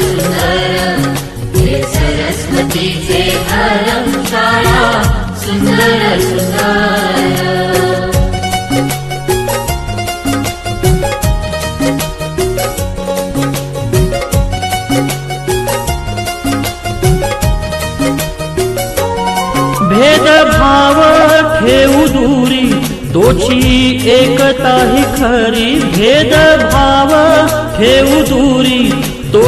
सुंदर हे सरस्वतीचे सुंदर सुंदर भेदभाव ठेवू दूरी तोची एकता ही खरी. भेदभाव ठेवू दूरी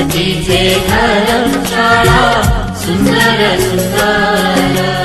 घरं शाला सुन्दर सुन्दर।